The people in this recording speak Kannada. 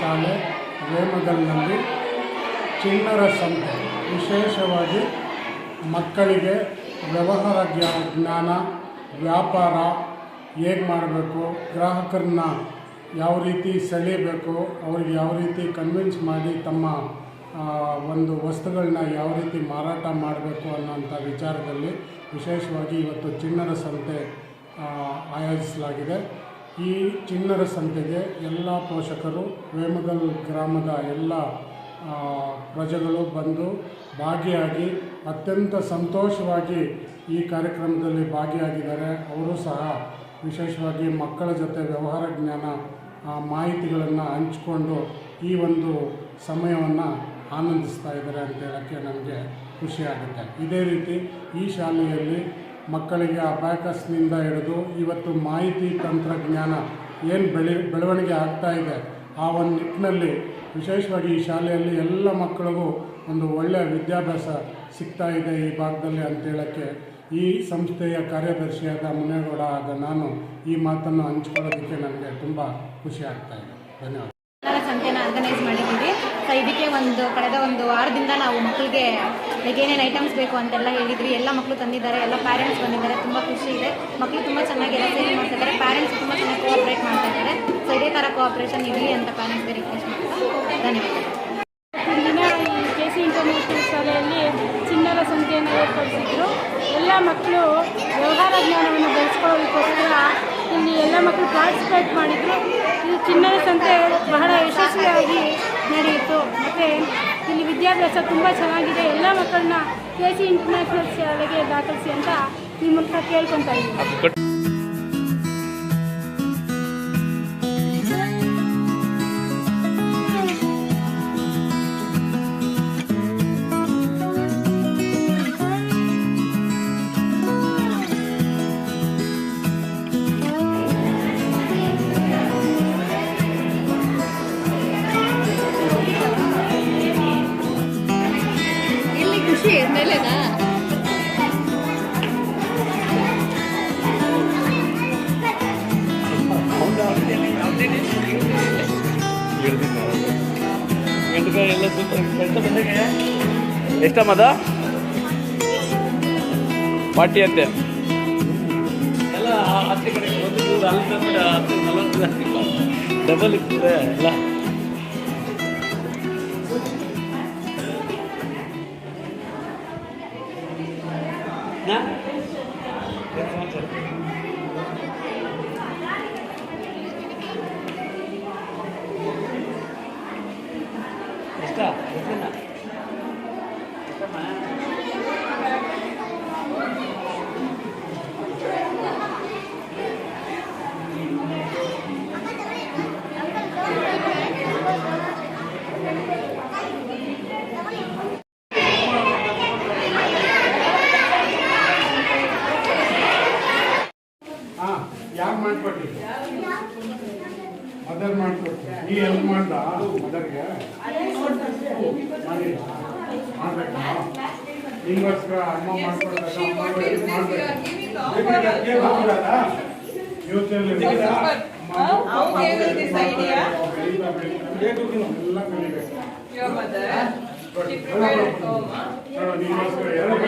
ಶಾಲೆ ವೇಮಗಲ್ನಲ್ಲಿ ಚಿಣ್ಣರ ಸಂತೆ. ವಿಶೇಷವಾಗಿ ಮಕ್ಕಳಿಗೆ ವ್ಯವಹಾರ ಜ್ಞಾ- ಜ್ಞಾನ, ವ್ಯಾಪಾರ ಹೇಗೆ ಮಾಡಬೇಕು, ಗ್ರಾಹಕರನ್ನ ಯಾವ ರೀತಿ ಸೆಳೀಬೇಕು, ಅವ್ರಿಗೆ ಯಾವ ರೀತಿ ಕನ್ವಿನ್ಸ್ ಮಾಡಿ ತಮ್ಮ ಒಂದು ವಸ್ತುಗಳನ್ನ ಯಾವ ರೀತಿ ಮಾರಾಟ ಮಾಡಬೇಕು ಅನ್ನೋಂಥ ವಿಚಾರದಲ್ಲಿ ವಿಶೇಷವಾಗಿ ಇವತ್ತು ಚಿಣ್ಣರ ಸಂತೆ ಆಯೋಜಿಸಲಾಗಿದೆ. ಈ ಚಿನ್ನರ ಸಂತೆಗೆ ಎಲ್ಲ ಪೋಷಕರು ವೇಮಗಲ್ ಗ್ರಾಮದ ಎಲ್ಲ ಪ್ರಜೆಗಳು ಬಂದು ಭಾಗಿಯಾಗಿ ಅತ್ಯಂತ ಸಂತೋಷವಾಗಿ ಈ ಕಾರ್ಯಕ್ರಮದಲ್ಲಿ ಭಾಗಿಯಾಗಿದ್ದಾರೆ. ಅವರು ಸಹ ವಿಶೇಷವಾಗಿ ಮಕ್ಕಳ ಜೊತೆ ವ್ಯವಹಾರ ಜ್ಞಾನ ಮಾಹಿತಿಗಳನ್ನು ಹಂಚಿಕೊಂಡು ಈ ಒಂದು ಸಮಯವನ್ನು ಆನಂದಿಸ್ತಾ ಇದ್ದಾರೆ ಅಂತ ಹೇಳೋಕ್ಕೆ ನನಗೆ ಖುಷಿಯಾಗುತ್ತೆ ಇದೇ ರೀತಿ ಈ ಶಾಲೆಯಲ್ಲಿ ಮಕ್ಕಳಿಗೆ ಅಬ್ಯಾಕಸ್ನಿಂದ ಹಿಡಿದು ಇವತ್ತು ಮಾಹಿತಿ ತಂತ್ರಜ್ಞಾನ ಏನು ಬೆಳೆ, ಬೆಳವಣಿಗೆ ಆಗ್ತಾ ಇದೆ, ಆ ಒಂದು ನಿಟ್ಟಿನಲ್ಲಿ ವಿಶೇಷವಾಗಿ ಈ ಶಾಲೆಯಲ್ಲಿ ಎಲ್ಲ ಮಕ್ಕಳಿಗೂ ಒಂದು ಒಳ್ಳೆಯ ವಿದ್ಯಾಭ್ಯಾಸ ಸಿಗ್ತಾ ಇದೆ ಈ ಭಾಗದಲ್ಲಿ ಅಂತ ಹೇಳೋಕ್ಕೆ ಈ ಸಂಸ್ಥೆಯ ಕಾರ್ಯದರ್ಶಿಯಾದ ಮುನೇಗೌಡ ಆದ ನಾನು ಈ ಮಾತನ್ನು ಹಂಚ್ಕೊಳ್ಳೋದಕ್ಕೆ ನನಗೆ ತುಂಬ ಖುಷಿ ಆಗ್ತಾ ಇದೆ. ಧನ್ಯವಾದ. ಸಂತೆಯನ್ನು ಆರ್ಗನೈಸ್ ಮಾಡಿದ್ದೀವಿ. ಸೊ ಇದಕ್ಕೆ ಒಂದು ಕಳೆದ ಒಂದು ವಾರದಿಂದ ನಾವು ಮಕ್ಕಳಿಗೆ ಈಗ ಏನೇನು ಐಟಮ್ಸ್ ಬೇಕು ಅಂತೆಲ್ಲ ಹೇಳಿದ್ರಿ. ಎಲ್ಲ ಮಕ್ಕಳು ತಂದಿದ್ದಾರೆ, ಎಲ್ಲ ಪ್ಯಾರೆಂಟ್ಸ್ ಬಂದಿದ್ದಾರೆ. ತುಂಬ ಖುಷಿ ಇದೆ. ಮಕ್ಕಳು ತುಂಬ ಚೆನ್ನಾಗಿ ಎಲ್ಲ ಸೇರಿ ಮಾಡ್ತಿದ್ದಾರೆ. ಪ್ಯಾರೆಂಟ್ಸ್ ತುಂಬ ಚೆನ್ನಾಗಿ ಕೋಆಪ್ರೇಟ್ ಮಾಡ್ತಾ ಇದ್ದಾರೆ. ಸೊ ಇದೇ ಥರ ಕೋಆಪ್ರೇಷನ್ ಇರಲಿ ಅಂತ ಪ್ಯಾರೆಂಟ್ಸ್ಗೆ ರಿಕ್ವೆಸ್ಟ್ ಮಾಡ್ತಾ ಈ ಕೆ ಸಿ ಇಂಟರ್ನ್ಯಾಷನಲ್ ಶಾಲೆಯಲ್ಲಿ ಚಿನ್ನದ ಸಂತೆಯನ್ನು ಏರ್ಪಡಿಸಿದ್ರು. ಎಲ್ಲ ಮಕ್ಕಳು ವ್ಯವಹಾರ ಜ್ಞಾನವನ್ನು ಬೆಳೆಸ್ಕೊಳ್ಳೋದಕ್ಕೋಸ್ಕರ ಇಲ್ಲಿ ಎಲ್ಲ ಮಕ್ಕಳು ಪಾರ್ಟಿಸಿಪೇಟ್ ಮಾಡಿದರು. ಇದು ಚಿನ್ನದ ಸಂತೆ ಬಹಳ ಯಶಸ್ವಿಯಾಗಿ ನಡೆಯಿತು. ಮತ್ತು ಇಲ್ಲಿ ವಿದ್ಯಾಭ್ಯಾಸ ತುಂಬ ಚೆನ್ನಾಗಿದೆ. ಎಲ್ಲ ಮಕ್ಕಳನ್ನ ಕೆ ಸಿ ಇಂಟರ್ನ್ಯಾಷನಲ್ ಶಾಲೆಗೆ ದಾಖಲಿಸಿ ಅಂತ ಈ ಮೂಲಕ ಕೇಳ್ಕೊತಾ ಇದ್ದೀನಿ. ತಂದ್ರೆ ಹತ್ತು ಅಂತೆ ಡಬಲ್ ಇರ್ತದೆ ಎಲ್ಲ? ಏನ್ ಸಮಾಚಾರ? ಎಷ್ಟ ಎಷ್ಟನ ಮದರ್ ಮಾಡ್ಕೊಡ್ತೀನಿ. ನೀ ಹೆಲ್ಪ್ ಮಾಡ್ದ ಮದರ್ಗೆ ಮಾಡ್ಬೇಕಾ ನಿಂಗೋಸ್ಕರ ಅಮ್ಮ ಮಾಡ್ಕೊಡ್ಬೇಕು? ಎಲ್ಲ ಕಲಿಬೇಕು. ನಿಂಗೋಸ್ಕರ help